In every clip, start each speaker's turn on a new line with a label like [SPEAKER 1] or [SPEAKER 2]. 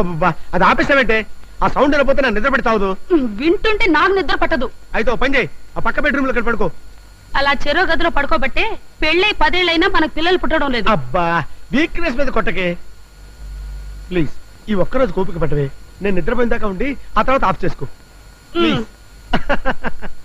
[SPEAKER 1] అబ్బబ్బబ్బా అది ఆపేసావంటే ఆ సౌండ్ వెళ్ళిపోతే నా నిద్ర పెడతావు
[SPEAKER 2] వింటుంటే నాకు నిద్ర పట్టదు.
[SPEAKER 1] అయితే పని చేయి. ఆ పక్క బెడ్రూమ్లో పడుకో.
[SPEAKER 2] అలా చెరో గదిలో పడుకోబట్టే పెళ్ళై పదేళ్ళైనా మనకు పిల్లలు పుట్టడం లేదు.
[SPEAKER 1] అబ్బా వీక్నెస్ మీద కొట్టకే. ప్లీజ్ ఈ ఒక్కరోజు కోపిక పట్టవే. నేను నిద్రపోయిన దాకా ఉండి ఆ తర్వాత ఆఫ్ చేసుకో. ప్లీజ్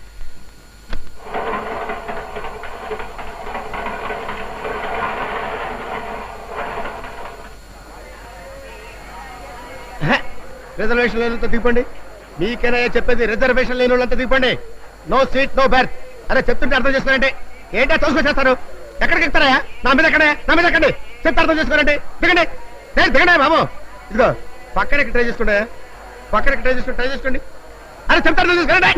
[SPEAKER 1] రిజర్వేషన్ లేనంత దిగిపోండి మీకైనా చెప్పేది? రిజర్వేషన్ లేని వాళ్ళంతా దిగిపోండి నో సీట్ నో బెర్త్ అరే చెప్తుంటే అర్థం చేస్తారంటే ఏంటో తోసుకొచ్చేస్తారు ఎక్కడికి ఎక్కుతారా నా మీద ఎక్కడే? నా మీద ఎక్కండి. చెప్తే అర్థం చేసుకోరండి. దిగండి. నేను దిగండి బాబు. ఇదిగో పక్కన ట్రై చేసుకోండి పక్కన ట్రై చేసుకోండి ట్రై చేసుకోండి అరే చెప్తే అర్థం చేసుకోరండి.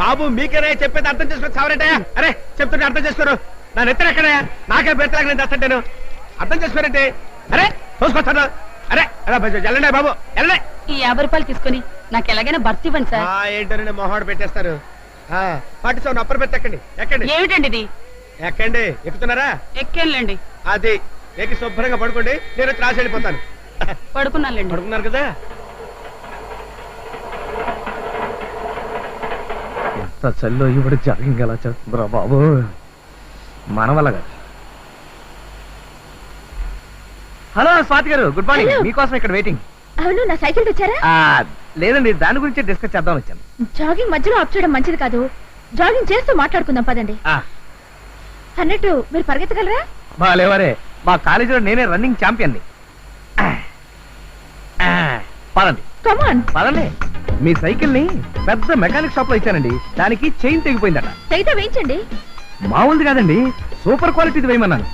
[SPEAKER 1] బాబు మీకేనా చెప్పేది? అర్థం చేసుకోవచ్చు చావరంటే అరే చెప్తుంటే అర్థం చేసుకోరు. నా నెత్తరు ఎక్కడే నాకే బెత్తలాగా నేను తెస్తాను అర్థం చేసుకోరంటే? అరే చూసుకొస్తాను అరే బజ- వెళ్ళండి బాబు వెళ్ళండి.
[SPEAKER 2] ఈ యాభై రూపాయలు తీసుకుని నాకు ఎలాగైనా భర్తీ ఇవ్వండి సార్.
[SPEAKER 1] ఏంటని మొహాడు పెట్టేస్తారు? పాటి సౌండ్ అప్పర్ బెత్త ఎక్కండి. ఎక్కండి
[SPEAKER 2] ఏమిటండి ఇది?
[SPEAKER 1] ఎక్కండి. ఎక్కుతున్నారా?
[SPEAKER 2] ఎక్కేళ్ళండి
[SPEAKER 1] అది ఎక్కి శుభ్రంగా పడుకోండి. నేను వచ్చి రాసి వెళ్ళిపోతాను.
[SPEAKER 2] పడుకున్నానులేండి.
[SPEAKER 1] పడుకున్నారు కదా?
[SPEAKER 3] ఎంత చల్లో ఇవిడ జాగింగ్ ఎలా చేస్తుందిరా బాబు? మన వల్ల కాదు హలో స్వాతి గారు గుడ్ మార్నింగ్.
[SPEAKER 4] Hello.
[SPEAKER 3] మీకోసం ఇక్కడ వెయిటింగ్.
[SPEAKER 4] అవును నా సైకిల్ తెచ్చారా
[SPEAKER 3] లేదండి దాని గురించి డిస్కస్ చేద్దాం వచ్చాను.
[SPEAKER 4] జాగింగ్ మధ్యలో ఆఫ్ చేయడం మంచిది కాదు. జాగింగ్ చేస్తూ మాట్లాడుకుందాం పదండి.
[SPEAKER 3] ఆ,
[SPEAKER 4] అన్నట్టు మీరు పరిగెత్తగలరా?
[SPEAKER 3] బాలేవరే మా కాలేజీలో నేనే రన్నింగ్ ఛాంపియన్ని. ఆ, పదండి.
[SPEAKER 4] కమాన్
[SPEAKER 3] పదండి. మీ సైకిల్ని పెద్ద మెకానిక్ షాప్లో ఇచ్చానండి. దానికి చైన్ తెగిపోయిందట.
[SPEAKER 4] తెగితే వేయించండి.
[SPEAKER 3] మామూలుది కాదండి సూపర్ క్వాలిటీది వేయమన్నాను.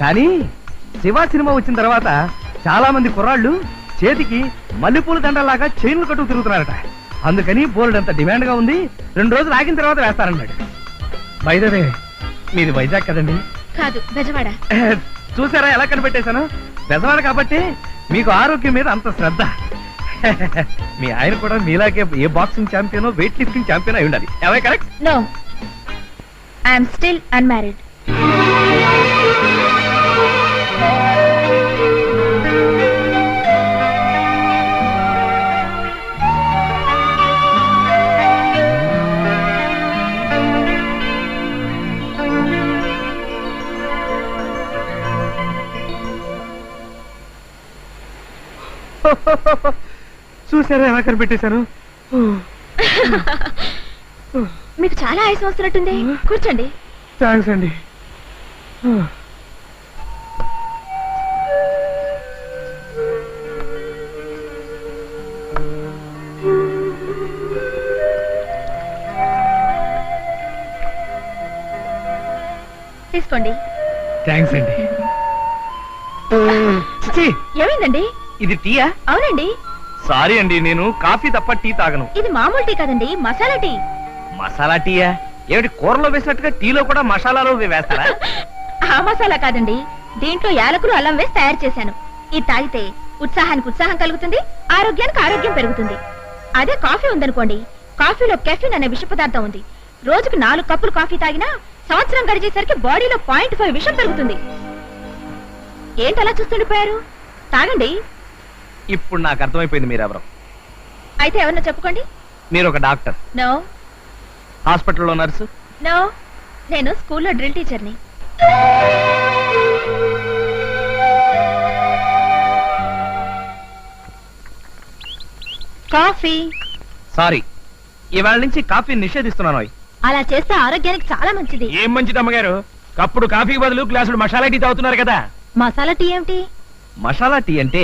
[SPEAKER 3] కానీ శివ సినిమా వచ్చిన తర్వాత చాలా మంది కుర్రాళ్ళు చేతికి మల్లెపూల దండలాగా చైన్లు కట్టుకు తిరుగుతున్నారట. అందుకని బోల్డ్ అంత డిమాండ్గా ఉంది. రెండు రోజులు ఆగిన తర్వాత వేస్తారన్నాడు బైదవే మీది వైజాగ్ కదండి?
[SPEAKER 4] కాదు బెజవాడ.
[SPEAKER 3] చూసారా ఎలా కనిపెట్టేశాను? పెద్దవాడు కాబట్టి మీకు ఆరోగ్యం మీద అంత శ్రద్ధ. మీ ఆయన కూడా మీలాగే ఏ boxing champion weight lifting champion అయి ఉండాలి. ఎవై correct
[SPEAKER 4] no I'm still unmarried
[SPEAKER 3] చూసారా ఎలా కనిపెట్టేశాను?
[SPEAKER 4] మీకు చాలా ఆయాసం వస్తున్నట్టుంది. కూర్చోండి.
[SPEAKER 3] థ్యాంక్స్ అండి.
[SPEAKER 4] తీసుకోండి.
[SPEAKER 3] థ్యాంక్స్ అండి. ఛీ,
[SPEAKER 4] ఏమైందండి?
[SPEAKER 3] ఇది టీయా?
[SPEAKER 4] అవునండి.
[SPEAKER 3] సారీ అండి నేను కాఫీ తప్ప టీ తాగను.
[SPEAKER 4] ఇది మామూలు టీ కదండి మసాలా టీ.
[SPEAKER 3] మసాలా టీయా? ఏమిటి కూరలో వేసినట్టుగా టీలో కూడా మసాలాలో వేస్తారా?
[SPEAKER 4] ఆ మసాలా కాదండి దీంట్లో యాలకులు అల్లం వేసి తయారు చేశాను. ఇది తాగితే ఉత్సాహానికి ఉత్సాహం కలుగుతుంది ఆరోగ్యానికి ఆరోగ్యం పెరుగుతుంది. అదే కాఫీ ఉందనుకోండి కాఫీలో కెఫిన్ అనే విష పదార్థం ఉంది. రోజుకు నాలుగు కప్పులు కాఫీ తాగినా సంవత్సరం గడిచేసరికి బాడీలో పాయింట్ ఫైవ్ విషం పెరుగుతుంది. ఏంటి అలా చూస్తుండిపోయారు? తాగండి.
[SPEAKER 3] ఇప్పుడు నాకు అర్థమైపోయింది మీరెవరు.
[SPEAKER 4] అయితే ఎవరన్నా చెప్పుకోండి.
[SPEAKER 3] మీరు ఒక డాక్టర్.
[SPEAKER 4] నో.
[SPEAKER 3] హాస్పిటల్లో నర్సు.
[SPEAKER 4] నో. నేను స్కూల్లో డ్రిల్ టీచర్ని. కాఫీ.
[SPEAKER 3] సారీ. ఇవాళ నుంచి కాఫీ నిషేధిస్తున్నాను.
[SPEAKER 4] అలా చేస్తే ఆరోగ్యానికి చాలా మంచిది.
[SPEAKER 1] ఏం మంచిది అమ్మగారు? కప్పుడు కాఫీ బదులు గ్లాసుడు మసాలా టీ తాగుతున్నారు కదా.
[SPEAKER 4] మసాలా టీ ఏమిటి?
[SPEAKER 3] మసాలా టీ అంటే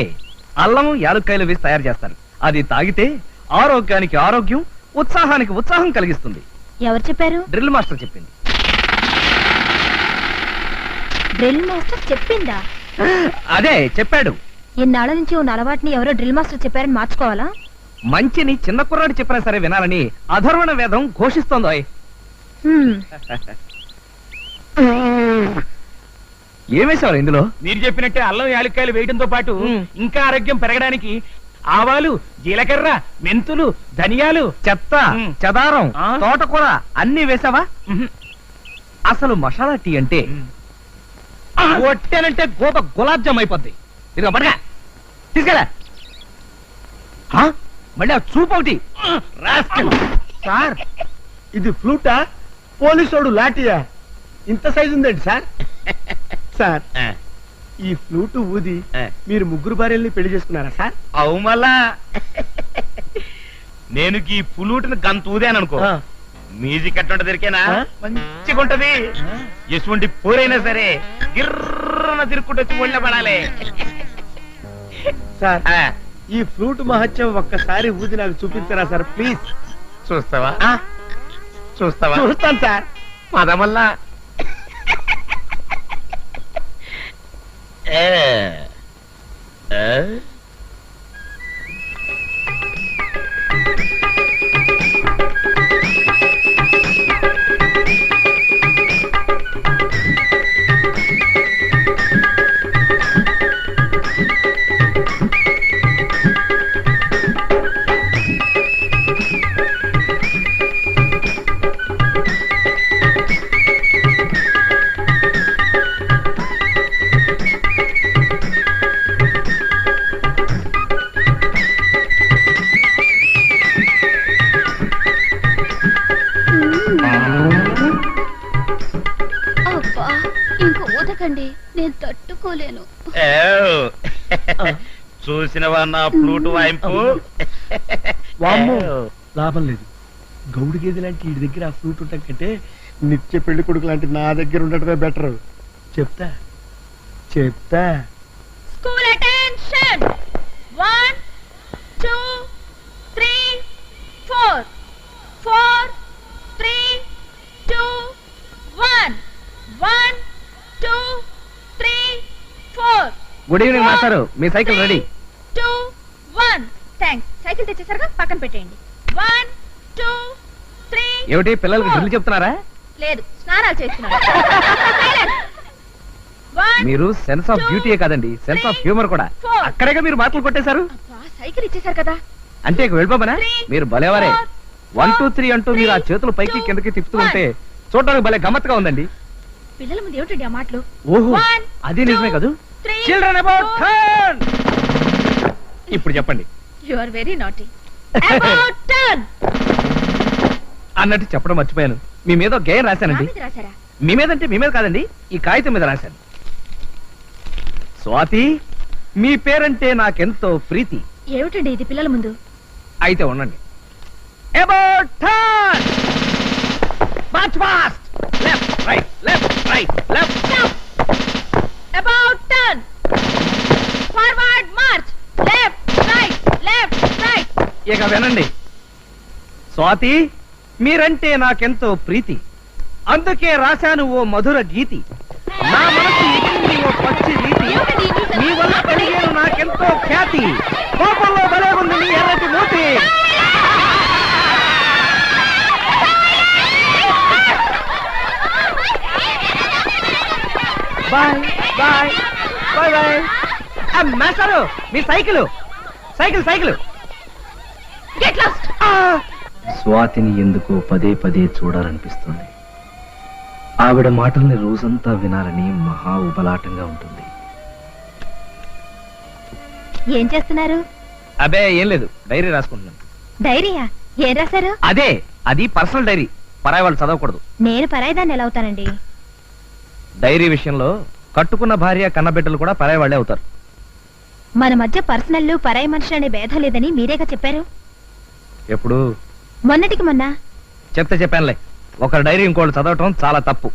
[SPEAKER 3] అల్లం యాలుక్కాయలు వేసి తయారు చేస్తారు. అది తాగితే ఆరోగ్యానికి ఆరోగ్యం ఉత్సాహానికి ఉత్సాహం కలిగిస్తుంది.
[SPEAKER 4] ఎవరు చెప్పారు?
[SPEAKER 3] డ్రిల్ మాస్టర్ చెప్పింది.
[SPEAKER 4] డ్రిల్ మాస్టర్ చెప్పిందా?
[SPEAKER 3] అదే చెప్పాడు.
[SPEAKER 4] ఇన్నాళ్ళ నుంచి ఉన్న అలవాటుని ఎవరో డ్రిల్ మాస్టర్ చెప్పారని మార్చుకోవాలా?
[SPEAKER 3] మంచిని చిన్న కుర్రాడు చెప్పినా సరే వినాలని అధర్వణ వేదం ఘోషిస్తోంది. ఏమేశారు ఇందులో
[SPEAKER 1] మీరు చెప్పినట్టే అల్లం యాలక్కాయలు వేయడంతో పాటు
[SPEAKER 3] మ్.
[SPEAKER 1] ఇంకా ఆరోగ్యం పెరగడానికి ఆవాలు జీలకర్ర మెంతులు ధనియాలు
[SPEAKER 3] చెత్త
[SPEAKER 1] మ్.
[SPEAKER 3] చెదారం
[SPEAKER 1] ఆ?
[SPEAKER 3] తోటకూర అన్ని వేసావా. అసలు మసాలా టీ అంటే కొట్టానంటే గోప గులాబ్ జామ్ అయిపోద్ది ఇదిగో పడగా తీసుకెళ్ళా? మళ్ళీ ఆ చూపు ఒకటి రాస్కెల్.
[SPEAKER 1] సార్ ఇది ఫ్లూటా పోలీసోడు లాఠీయా? ఇంత సైజు ఉందండి సార్. సార్ ఈ ఫ్లూట్ ఊది మీరు ముగ్గురు భార్యల్ని పెళ్ళి చేసుకున్నారా సార్?
[SPEAKER 5] అవు మళ్ళా నేను ఈ పులుటిని గంత ఊదాను అనుకో. మ్యూజిక్ ఎట్టుంట దొరికేనా? మంచిగా ఉంటది ఎటువంటి పోరైనా సరే గిర్రన తిరుక్కుంటూ వచ్చి ఒళ్ళ పడాలి
[SPEAKER 1] సార్ ఈ ఫ్లూట్ మహత్యం ఒక్కసారి ఊది నాకు చూపించరా సార్? ప్లీజ్.
[SPEAKER 5] చూస్తావా? చూస్తావా
[SPEAKER 1] చూస్తాను సార్
[SPEAKER 5] పదమల్లా ఏ. ఏ?
[SPEAKER 2] తట్టుకోలేను.
[SPEAKER 5] చూసినవా నా ఫ్లూట్ వాయింపు
[SPEAKER 1] వామ్మో. లాభం లేదు గౌడి గేదె లాంటి వీడి దగ్గర ఆ ఫ్లూట్ ఉండటం కంటే నిత్య పెళ్ళి కొడుకు లాంటి నా దగ్గర ఉండటమే బెటర్ చెప్తా చెప్తా
[SPEAKER 4] school attention one two three four four three two one one two three four
[SPEAKER 3] good evening మాస్టారు మీ cycle ready
[SPEAKER 4] two one thanks cycle తెచ్చేసరిగా పక్కన పెట్టేయండి. వన్ టూ త్రీ
[SPEAKER 3] ఏమిటి పిల్లలకి డ్రిల్ చెప్తున్నారా?
[SPEAKER 4] లేదు స్నానాలు చేస్తున్నాను One,
[SPEAKER 3] మీరు సెన్స్ ఆఫ్
[SPEAKER 4] two,
[SPEAKER 3] బ్యూటీ కాదండి సెన్స్ ఆఫ్ హ్యూమర్ కూడా. అక్కడేగా మీరు మాటలు కొట్టేశారు?
[SPEAKER 4] సైకిల్ ఇచ్చేసారు కదా.
[SPEAKER 3] అంటే ఇక వెళ్ళిపోమనా? మీరు భలేవారే. వన్ టూ త్రీ అంటూ మీరు ఆ చేతులు పైకి కిందకి తిప్పుతూ. ఉంటే చూడడానికి భలే గమ్మత్తుగా ఉందండి.
[SPEAKER 4] పిల్లల ముందు ఏమిటండి ఆ మాటలు?
[SPEAKER 3] ఓహో అది నిజమే కదూ? Children about. టర్న్ ఇప్పుడు చెప్పండి.
[SPEAKER 4] You are very naughty about turn
[SPEAKER 3] అన్నట్టు చెప్పడం మర్చిపోయాను. మీ మీద ఒక గేయం రాశానండి.
[SPEAKER 4] రాశారా?
[SPEAKER 3] మీ మీద అంటే మీ మీద కాదండి ఈ కాగితం మీద రాశాను. స్వాతి మీ పేరంటే నాకెంతో ప్రీతి.
[SPEAKER 4] ఏమిటండి ఇది పిల్లల ముందు?
[SPEAKER 3] అయితే ఉండండి. About turn march fast left right left right left
[SPEAKER 4] about turn forward march left right left right
[SPEAKER 3] ఇక వినండి. స్వాతి మీరంటే నాకెంతో ప్రీతి. అందుకే రాశాను ఓ మధుర గీతి. నా మనసు ఓ పచ్చి రీతి. మీ వల్ల కలిగేను నాకెంతో ఖ్యాతి. కోపంలో భలే ఉంది నీ ఎర్రటి మూతి. Bye bye bye bye. మాస్టారు మీ cycle. Cycle cycle.
[SPEAKER 4] Get lost
[SPEAKER 3] స్వాతిని ఎందుకో పదే పదే చూడాలనిపిస్తుంది. ఆవిడ మాటల్ని రోజంతా వినాలని మహా ఉబలాటంగా ఉంటుంది.
[SPEAKER 4] ఏం చేస్తున్నారు?
[SPEAKER 3] అబే ఏం లేదు. డైరీ రాసుకుంటున్నాను
[SPEAKER 4] డైరీయా? ఏం రాశారు?
[SPEAKER 3] అదే అది పర్సనల్ డైరీ. పరాయి వాళ్ళు చదవకూడదు.
[SPEAKER 4] నేను పరాయిదాన్ని ఎలా అవుతానండి?
[SPEAKER 3] డైరీ విషయంలో కట్టుకున్న భార్య కన్నబిడ్డలు కూడా పరాయి వాళ్ళే అవుతారు.
[SPEAKER 4] మన మధ్య పర్సనల్ పరాయి మనుషులు అనే భేదం లేదని మీరేగా చెప్పారు?
[SPEAKER 3] ఎప్పుడు?
[SPEAKER 4] మొన్నటికి మొన్న.
[SPEAKER 3] చెప్తే చెప్పానులే. ఒకరి డైరీ ఇంకోళ్ళు చదవటం చాలా తప్పు.